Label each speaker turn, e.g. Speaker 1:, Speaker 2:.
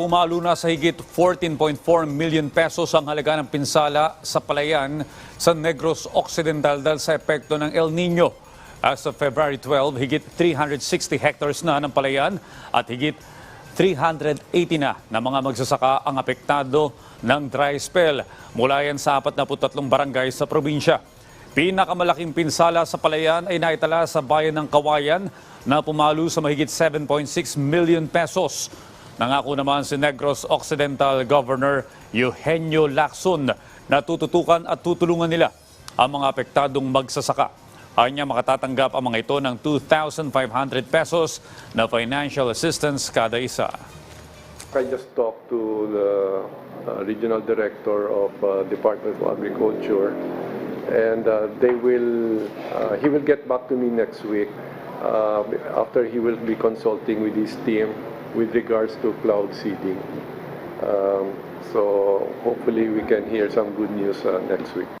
Speaker 1: Pumalo na sa higit 14.4 million pesos ang halaga ng pinsala sa palayan sa Negros Occidental dahil sa epekto ng El Nino. As of February 12, higit 360 hectares na ng palayan at higit 380 na na mga magsasaka ang apektado ng dry spell mula yan sa 43 barangay sa probinsya. Pinakamalaking pinsala sa palayan ay naitala sa bayan ng Kawayan na pumalo sa mahigit 7.6 million pesos. Nangako naman si Negros Occidental Governor Eugenio Lacson na tututukan at tutulungan nila ang mga apektadong magsasaka. Anya makatatanggap ang mga ito ng 2,500 pesos na financial assistance kada isa.
Speaker 2: I just talked to the uh, regional director of uh, Department of Agriculture, and uh, they will. He will get back to me next week after he will be consulting with his team with regards to cloud seeding. Um, so hopefully we can hear some good news uh, next week.